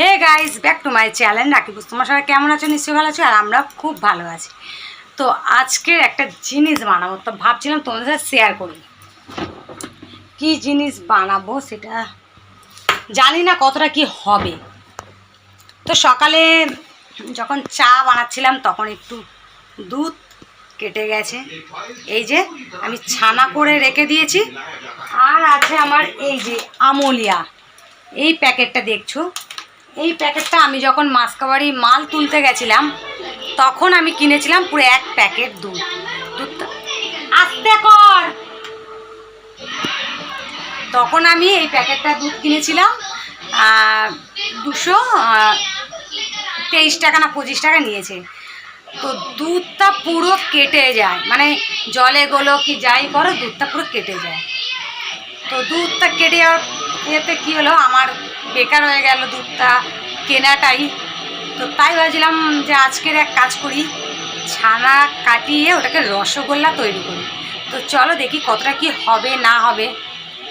Hey guys back to my channel Rakibus তোমার সবাই কেমন আছো? নিশ্চয়ই ভালো আছো, আর আমরা খুব ভালো আছি। তো আজকের একটা জিনিস বানাবো, তো ভাবছিলাম তোমাদের সাথে শেয়ার করি। কি জিনিস বানাবো সেটা? জানি না কতটা কি হবে। তো সকালে যখন চা বানাচ্ছিলাম, তখন একটু দুধ কেটে গেছে। এই যে, আমি ছানা করে রেখে দিয়েছি। আর আছে আমার এই যে আমলিয়া। এই প্যাকেটটা দেখছ? এই প্যাকেটটা আমি যখন মাসকাবাড়ি মাল তুলতে গেছিলাম, তখন আমি কিনেছিলাম পুরো এক প্যাকেট দুধ। দুধটা আস্তে কর! তখন আমি এই প্যাকেটটা দুধ কিনেছিলাম দুশো তেইশ টাকা না পঁচিশ টাকা নিয়েছে। তো দুধটা পুরো কেটে যায় মানে জলে গোলো কি যাই করো, দুধটা পুরো কেটে যায়। তো দুধটা কেটে যাওয়ার ইয়েতে কী হলো, আমার বেকার হয়ে গেল দুধটা, কেনাটাই। তো তাই ভাবছিলাম যে আজকের এক কাজ করি, ছানা কাটিয়ে ওটাকে রসগোল্লা তৈরি করি। তো চলো দেখি কতটা কি হবে, না হবে,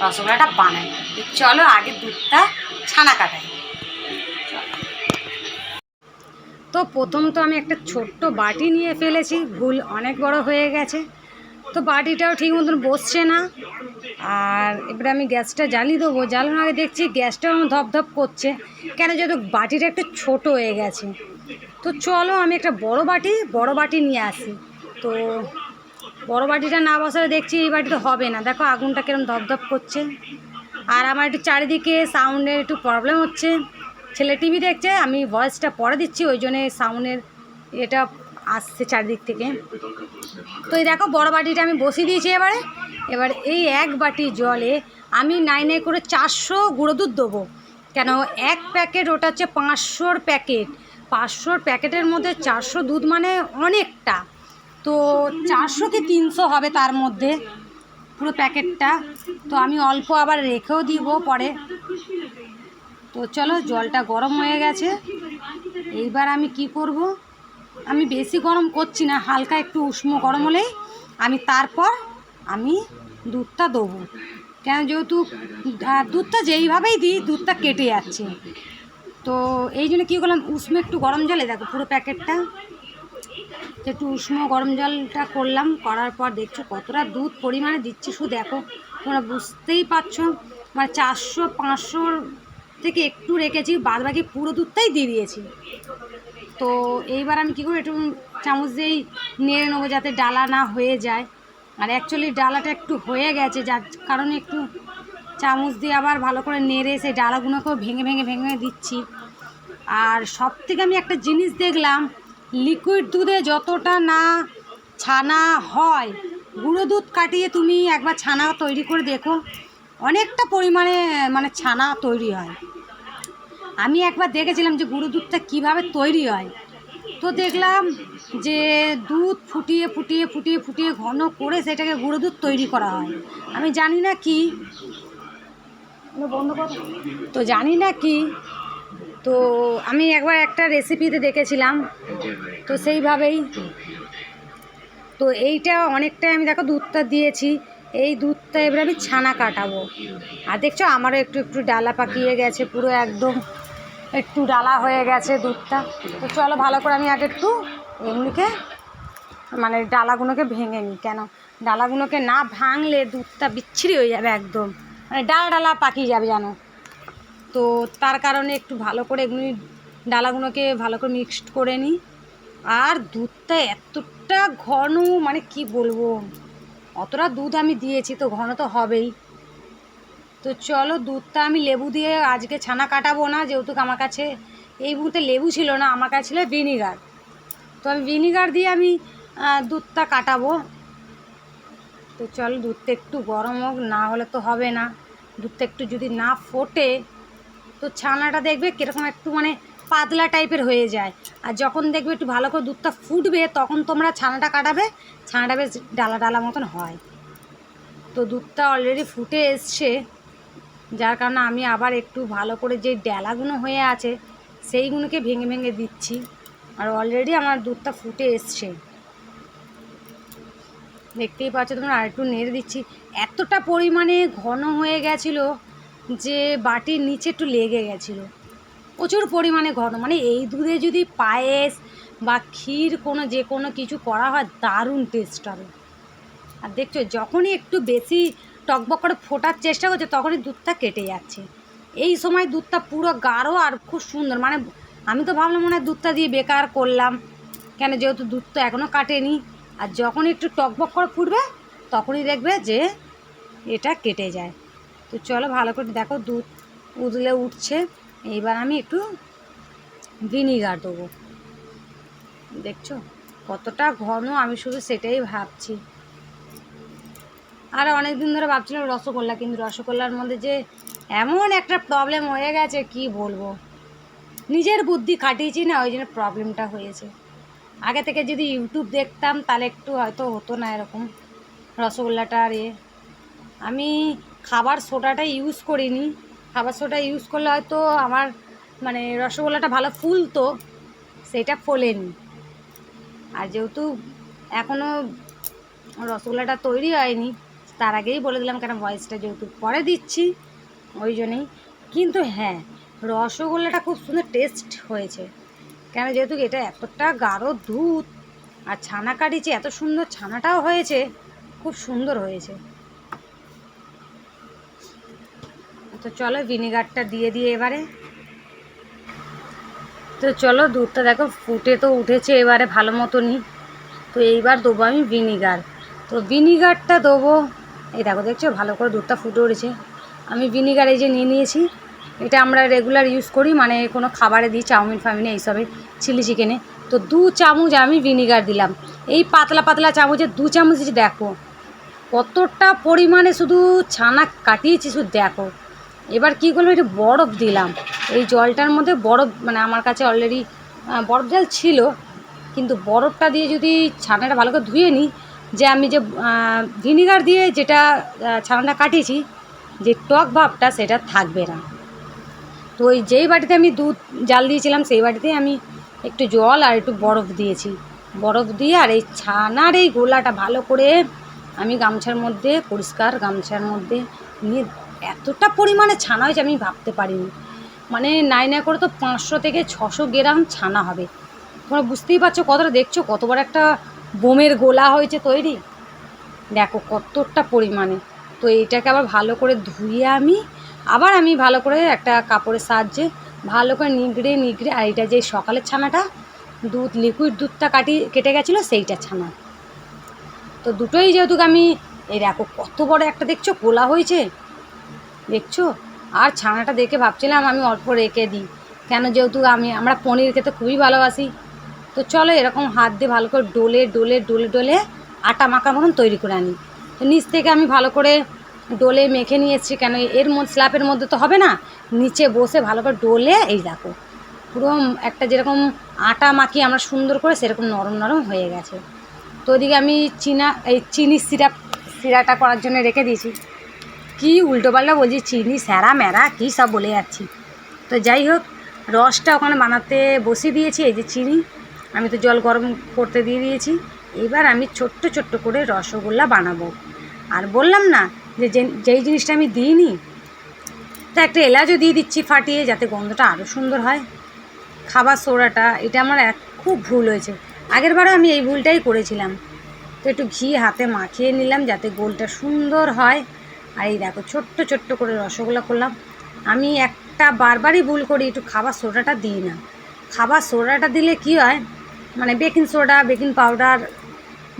রসগোল্লাটা বানাই। চলো আগে দুধটা ছানা কাটাই। তো প্রথম তো আমি একটা ছোট্ট বাটি নিয়ে ফেলেছি, ভুল অনেক বড় হয়ে গেছে। তো বাটিটাও ঠিক মতন বসছে না। আর এবারে আমি গ্যাসটা জ্বালিয়ে দেবো। জ্বালানোর আগে দেখছি গ্যাসটাও আমার ধপধপ করছে। কেন যেহেতু বাটিটা একটু ছোট হয়ে গেছে। তো চলো আমি একটা বড় বাটি বড় বাটি নিয়ে আসি। তো বড় বাটিটা না বসালে দেখছি এই বাটিতে হবে না। দেখো আগুনটা কিরম ধপধপ করছে। আর আমার একটু চারিদিকে সাউন্ডের একটু প্রবলেম হচ্ছে। ছেলে টিভি দেখছে, আমি ভয়েসটা পরে দিচ্ছি, ওই জন্যে সাউন্ডের এটা আসছে চারিদিক থেকে। তো এই দেখো, বড় বাটিটা আমি বসিয়ে দিয়েছি এবারে। এবার এই এক বাটি জলে আমি নাই নাই করে চারশো গুঁড়ো দুধ দেবো। কেন, এক প্যাকেট ওটা হচ্ছে পাঁচশোর প্যাকেট। পাঁচশোর প্যাকেটের মধ্যে চারশো দুধ মানে অনেকটা। তো চারশো কি তিনশো হবে তার মধ্যে পুরো প্যাকেটটা? তো আমি অল্প আবার রেখেও দিব পরে। তো চলো, জলটা গরম হয়ে গেছে। এইবার আমি কি করব? আমি বেশি গরম করছি না, হালকা একটু উষ্ণ গরম হলেই আমি তারপর আমি দুধটা দেবো। কেন যেহেতু দুধটা যেইভাবেই দিই, দুধটা কেটে যাচ্ছে। তো এই জন্য কী করলাম, উষ্ণ একটু গরম জলে, দেখো পুরো প্যাকেটটা, একটু উষ্ণ গরম জলটা করলাম, করার পর দেখছ কতটা দুধ পরিমাণে দিচ্ছি। শুধু দেখো, তোমরা বুঝতেই পারছ মানে চারশো, পাঁচশোর থেকে একটু রেখেছি বাদ বাকি পুরো দুধটাই দিয়ে দিয়েছি। তো এইবার আমি কী করি, একটু চামচ দিয়েই নেড়ে নেব যাতে ডালা না হয়ে যায়। আর অ্যাকচুয়ালি ডালাটা একটু হয়ে গেছে, যার কারণে একটু চামচ দিয়ে আবার ভালো করে নেড়ে সেই ডালাগুলোকেও ভেঙে ভেঙে ভেঙে দিচ্ছি। আর সব থেকে আমি একটা জিনিস দেখলাম লিকুইড দুধে যতটা না ছানা হয়, গুঁড়ো দুধ কাটিয়ে তুমি একবার ছানা তৈরি করে দেখো, অনেকটা পরিমাণে মানে ছানা তৈরি হয়। আমি একবার দেখেছিলাম যে গুঁড়ো দুধটা কীভাবে তৈরি হয়। তো দেখলাম যে দুধ ফুটিয়ে ফুটিয়ে ফুটিয়ে ফুটিয়ে ঘন করে সেটাকে গুঁড়ো দুধ তৈরি করা হয়। আমি জানি না কি। বন্ধ কর। তো জানি না কি। তো আমি একবার একটা রেসিপিতে দেখেছিলাম। তো সেইভাবেই। তো এইটা অনেকটাই আমি দেখো দুধটা দিয়েছি। এই দুধটা এবার আমি ছানা কাটাবো। আর দেখছ আমারও একটু একটু ডালা পাকিয়ে গেছে পুরো একদম। একটু ডালা হয়ে গেছে দুধটা। তো চলো ভালো করে আমি আগে একটু এমনিকে মানে ডালাগুলোকে ভেঙে নিই। কেন? ডালাগুলোকে না ভাঙলে দুধটা বিচ্ছিরি হয়ে যাবে একদম। মানে ডালা ডালা পাকিয়ে যাবে জানো। তো তার কারণে একটু ভালো করে এগুলি ডালাগুলোকে ভালো করে মিক্সড করে নিই। আর দুধটা এতটা ঘন মানে কি বলব? অতটা দুধ আমি দিয়েছি তো ঘন তো হবেই। তো চলো দুধটা আমি লেবু দিয়ে আজকে ছানা কাটাবো না, যেহেতু আমার কাছে এই মুহূর্তে লেবু ছিল না, আমার কাছে ছিল ভিনিগার। তো আমি ভিনিগার দিয়ে আমি দুধটা কাটাবো। তো চলো দুধটা একটু গরম হোক, না হলে তো হবে না। দুধটা একটু যদি না ফোটে, তো ছানাটা দেখবে কীরকম একটু মানে পাতলা টাইপের হয়ে যায়। আর যখন দেখবে একটু ভালো করে দুধটা ফুটবে, তখন তোমরা ছানাটা কাটাবে, ছানাটা বেশ ডালা ডালা মতন হয়। তো দুধটা অলরেডি ফুটে এসছে। যার কারণে আমি আবার একটু ভালো করে যে ডেলাগুলো হয়ে আছে সেইগুলোকে ভেঙে ভেঙে দিচ্ছি। আর অলরেডি আমার দুধটা ফুটে এসছে। দেখতেই পাচ্ছ তোমরা, আর একটু নেড়ে দিচ্ছি। এতটা পরিমাণে ঘন হয়ে গেছিল যে বাটির নিচে একটু লেগে গেছিল। প্রচুর পরিমাণে ঘন। মানে এই দুধে যদি পায়েস বা ক্ষীর কোনো যে কোনো কিছু করা হয়, দারুণ টেস্ট হবে। আর দেখছ, যখনই একটু বেশি টকবক করে ফোটার চেষ্টা করছে, তখনই দুধটা কেটে যাচ্ছে। এই সময় দুধটা পুরো গাঢ় আর খুব সুন্দর মানে আমি তো ভাবলাম মনে হয় দুধটা দিয়ে বেকার করলাম। কেন যেহেতু দুধ তো এখনও কাটেনি। আর যখন একটু টকবক করে ফুটবে, তখনই দেখবে যে এটা কেটে যায়। তো চলো ভালো করে দেখো, দুধ উদলে উঠছে। এইবার আমি একটু ভিনিগার দেবো। দেখছ? কতটা ঘন আমি শুধু সেটাই ভাবছি। আর অনেক দিন ধরে ভাবছিলাম রসগোল্লা, কিন্তু রসগোল্লার মধ্যে যে এমন একটা প্রবলেম হয়ে গেছে, কি বলব? নিজের বুদ্ধি খাটিয়েছি না, ওই জন্য প্রবলেমটা হয়েছে। আগে থেকে যদি ইউটিউব দেখতাম, তাহলে একটু হয়তো হতো না এরকম রসগোল্লাটা আর এ। আমি খাবার সোডাটা ইউজ করিনি। খাবার সোডা ইউজ করলে হয়তো আমার মানে রসগোল্লাটা ভালো ফুলতো, সেটা ফোলেনি। আর যেহেতু এখনও রসগোল্লাটা তৈরি হয়নি তার আগেই বলে দিলাম কেন ভয়েসটা যেহেতু পরে দিচ্ছি, ওই জন্যই। কিন্তু হ্যাঁ রসগোল্লাটা খুব সুন্দর টেস্ট হয়েছে। কেন যেহেতু এটা এতটা গাঢ় দুধ আর ছানা কাটিছে এত সুন্দর ছানাটাও হয়েছে, খুব সুন্দর হয়েছে। তো চলো ভিনেগারটা দিয়ে দিয়ে এবারে। তো চলো দুধটা দেখো, ফুটে তো উঠেছে এবারে ভালো মতনই। তো এইবার দেবো আমি ভিনিগার তো ভিনিগারটা দেবো এই দেখো, দেখছ? ভালো করে দুধটা ফুটে উঠেছে। আমি ভিনিগার এই যে নিয়ে নিয়েছি, এটা আমরা রেগুলার ইউজ করি মানে কোনো খাবারে দিই, চাউমিন, ফাউমিনে, এইসবে চিলি চিকেনে তো দু চামচ আমি ভিনিগার দিলাম। এই পাতলা পাতলা চামচে দু চামচ দেখো, কতটা পরিমাণে শুধু ছানা কাটিয়েছি, শুধু দেখো। এবার কী করলাম একটু বরফ দিলাম। এই জলটার মধ্যে বরফ মানে আমার কাছে অলরেডি বরফ জল ছিল, কিন্তু বরফটা দিয়ে যদি ছানাটা ভালো করে ধুয়ে নিই যে আমি যে ভিনিগার দিয়ে যেটা ছানাটা কাটিয়েছি, যে টক ভাবটা সেটা থাকবে না। তো ওই যেই বাটিতে আমি দুধ, জাল দিয়েছিলাম, সেই বাটিতে আমি একটু জল আর একটু বরফ দিয়েছি। বরফ দিয়ে আর এই ছানার এই গোলাটা ভালো করে আমি গামছার মধ্যে, পরিষ্কার গামছার মধ্যে নিয়ে, এতটা পরিমাণে ছানা হয়েছে আমি ভাবতে পারিনি। মানে নাই না করে তো পাঁচশো থেকে ছশো গ্রাম ছানা হবে। তোমরা বুঝতেই পারছ, কতটা দেখছ কত বড় একটা বোমের গোলা হয়েছে তৈরি? দেখো কতটা পরিমাণে। তো এইটাকে আবার ভালো করে ধুয়ে আমি, আবার আমি ভালো করে একটা কাপড়ের সাহায্যে ভালো করে নিগড়ে নিগড়ে, আর এটা যে সকালের ছানাটা, দুধ লিকুইড দুধটা কাটি, কেটে গেছিল সেইটা ছানা। তো দুটোই যেহেতু আমি, এই দেখো কত বড় একটা দেখছ, গোলা হয়েছে। দেখছ? আর ছানাটা দেখে ভাবছিলাম আমি অল্প রেখে দিই। কেন যেহেতু আমি, আমরা পনির খেতে খুবই ভালোবাসি। তো চলো এরকম হাত দিয়ে ভালো করে ডোলে ডোলে ডোলে ডোলে আটা মাখা মতন তৈরি করে আনি। তো নিচ থেকে আমি ভালো করে ডোলে মেখে নিয়ে এসেছি কেন এর মধ্যে স্ল্যাপের মধ্যে তো হবে না। নিচে বসে ভালো করে ডোলে, এই দেখো, পুরো একটা যেরকম আটা মাখি আমরা সুন্দর করে সেরকম নরম নরম হয়ে গেছে। তো ওদিকে আমি চিনা, এই চিনি সিরাপ, সিরাটা করার জন্য রেখে দিয়েছি। কি উল্টোপাল্টা বলছি, চিনি স্যারা ম্যারা কী সব বলে যাচ্ছি। তো যাই হোক, রসটা ওখানে বানাতে বসিয়ে দিয়েছি, এই যে চিনি। আমি তো জল গরম করতে দিয়ে দিয়েছি। এবার আমি ছোট্ট ছোট্ট করে রসগোল্লা বানাবো। আর বললাম না যে যেই জিনিসটা আমি দিইনি, তা একটা এলাচও দিয়ে দিচ্ছি ফাটিয়ে যাতে গন্ধটা আরও সুন্দর হয়। খাবার সোডাটা, এটা আমার এক, খুব ভুল হয়েছে। আগের বারও আমি এই ভুলটাই করেছিলাম। তো একটু ঘি হাতে মাখিয়ে নিলাম যাতে গোলটা সুন্দর হয়। আর এই দেখো, ছোট্ট ছোট্ট করে রসগোল্লা করলাম। আমি একটা বারবারই ভুল করি, একটু খাবার সোডাটা দিই না। খাবার সোডাটা দিলে কি হয় মানে বেকিং সোডা বেকিং পাউডার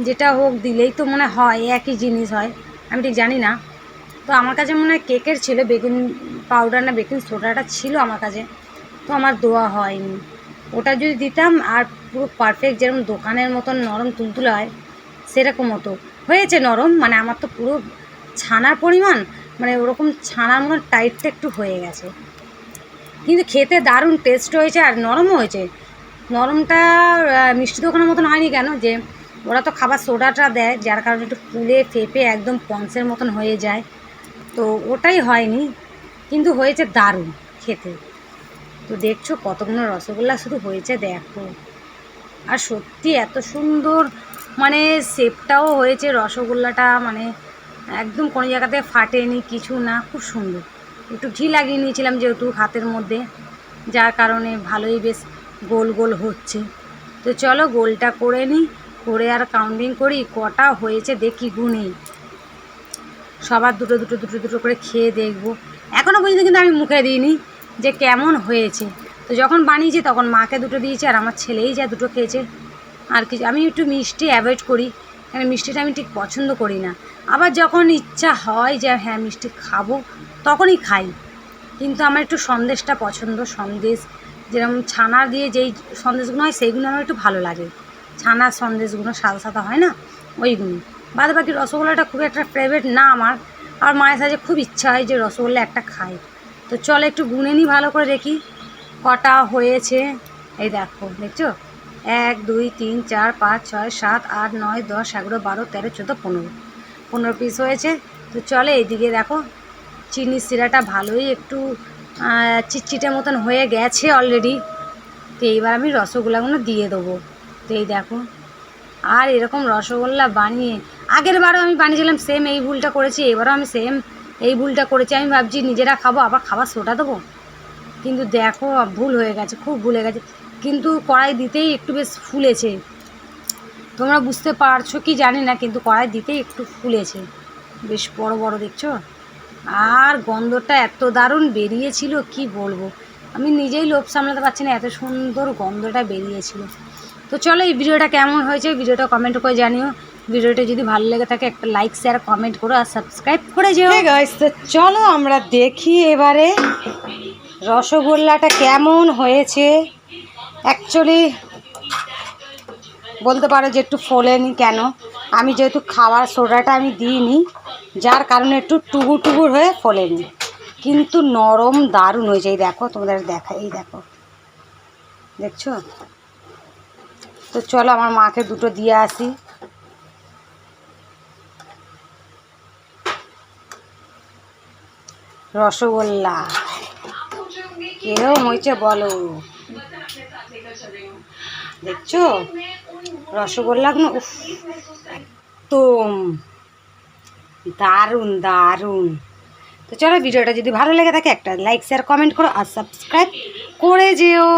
যেটা হোক দিলেই তো মনে হয় একই জিনিস হয়, আমি ঠিক জানি না। তো আমার কাছে মনে হয় কেকের ছিল বেকিং পাউডার না বেকিং সোডাটা ছিল আমার কাছে, তো আমার দেওয়া হয়নি। ওটা যদি দিতাম আর পুরো পারফেক্ট যেরকম দোকানের মতন নরম তুলতুলে হয়, সেরকম হতো। হয়েছে নরম মানে আমার তো পুরো ছানার পরিমাণ মানে ওরকম ছানার মতন টাইটটা একটু হয়ে গেছে। কিন্তু খেতে দারুণ টেস্ট হয়েছে আর নরমও হয়েছে। নরমটা মিষ্টি দোকানের মতন হয়নি কেন? যে ওরা তো খাবার সোডাটা দেয়, যার কারণে একটু ফুলে ফেপে একদম পঞ্চের মতন হয়ে যায়। তো ওটাই হয়নি, কিন্তু হয়েছে দারুণ খেতে। তো দেখছ কতগুলো রসগোল্লা শুধু হয়েছে, দেখো। আর সত্যি এত সুন্দর মানে শেপটাও হয়েছে রসগোল্লাটা মানে একদম কোনো জায়গাতে ফাটেনি, কিছু না, খুব সুন্দর। একটু ঘি লাগিয়ে নিয়েছিলাম যেহেতু হাতের মধ্যে, যার কারণে ভালোই বেশ গোল গোল হচ্ছে। তো চলো গোলটা করে নিই, করে আর কাউন্টিং করি, কটা হয়েছে দেখি গুনি সবার দুটো দুটো দুটো দুটো করে খেয়ে দেখব। এখনও পর্যন্ত কিন্তু আমি মুখে দিইনি যে কেমন হয়েছে। তো যখন বানিয়েছি তখন মাকে দুটো দিয়েছি আর আমার ছেলেই যা দুটো খেয়েছে। আর কিছু, আমি একটু মিষ্টি অ্যাভয়েড করি কারণ মিষ্টিটা আমি ঠিক পছন্দ করি না। আবার যখন ইচ্ছা হয় যে হ্যাঁ মিষ্টি খাব, তখনই খাই। কিন্তু আমার একটু সন্দেশটা পছন্দ, সন্দেশ যেরকম ছানা দিয়ে যেই সন্দেশগুলো হয়, সেইগুলো আমার একটু ভালো লাগে। ছানার সন্দেশগুলো সাদা সাদা হয় না? ওইগুলো। বাদ বাকি রসগোল্লাটা খুব একটা ফেভারিট না আমার। আর মায়ের সাথে খুব ইচ্ছা হয় যে রসগোল্লা একটা খাই। তো চলো একটু গুনে নিই ভালো করে দেখি। কটা হয়েছে? এই দেখো, দেখছ? এক, দুই, তিন, চার, পাঁচ, ছয়, সাত, আট, নয়, দশ, এগারো, বারো, তেরো, চোদ্দ, পনেরো। পনেরো পিস হয়েছে। তো চলে এইদিকে দেখো। চিনির সিরাটা ভালোই একটু চিটচিটে মতন হয়ে গেছে অলরেডি তো এইবার আমি রসগোল্লাগুলো দিয়ে দেবো। তো এই দেখো, আর এরকম রসগোল্লা বানিয়ে, আগের বারও আমি বানিয়েছিলাম সেম এই ভুলটা করেছি, এবারও আমি সেম এই ভুলটা করেছি। আমি ভাবছি নিজেরা খাব, আবার খাবার সোটা দেবো? কিন্তু দেখো, ভুল হয়ে গেছে, খুব ভুল গেছে। কিন্তু কড়াই দিতেই একটু বেশ ফুলেছে। তোমরা বুঝতে পারছ কি জানি না, কিন্তু কড়াই দিতেই একটু ফুলেছে। বেশ বড় বড়, দেখছ? আর গন্ধটা এত দারুণ বেরিয়েছিল, কি বলব? আমি নিজেই লোভ সামলাতে পারছি না, এত সুন্দর গন্ধটা বেরিয়েছিল। তো চলো এই ভিডিওটা কেমন হয়েছে, ভিডিওটা কমেন্ট করে জানিও। ভিডিওটা যদি ভালো লেগে থাকে, একটা লাইক শেয়ার কমেন্ট করো আর সাবস্ক্রাইব করে যেও। গাইস তো চলো আমরা দেখি এবারে রসগোল্লাটা কেমন হয়েছে। অ্যাকচুয়ালি বলতে পারো যে একটু ফোলেনি কেন। আমি যেহেতু খাওয়ার সোডাটা আমি দিইনি যার কারণে একটু টুবুর টুবুর হয়ে ফোলেনি। কিন্তু নরম দারুণ হয়েছে। এই দেখো, তোমাদের দেখা, এই দেখো। দেখছ? তো চলো, আমার মাকে দুটো দিয়ে আসি। রসগোল্লা। কিরম হয়েছে বলো। দেখছ? রসগোল্লাগুলো উফ, একদম দারুণ দারুণ। তো চলো ভিডিওটা যদি ভালো লেগে থাকে একটা লাইক শেয়ার কমেন্ট করো আর সাবস্ক্রাইব করে যেও।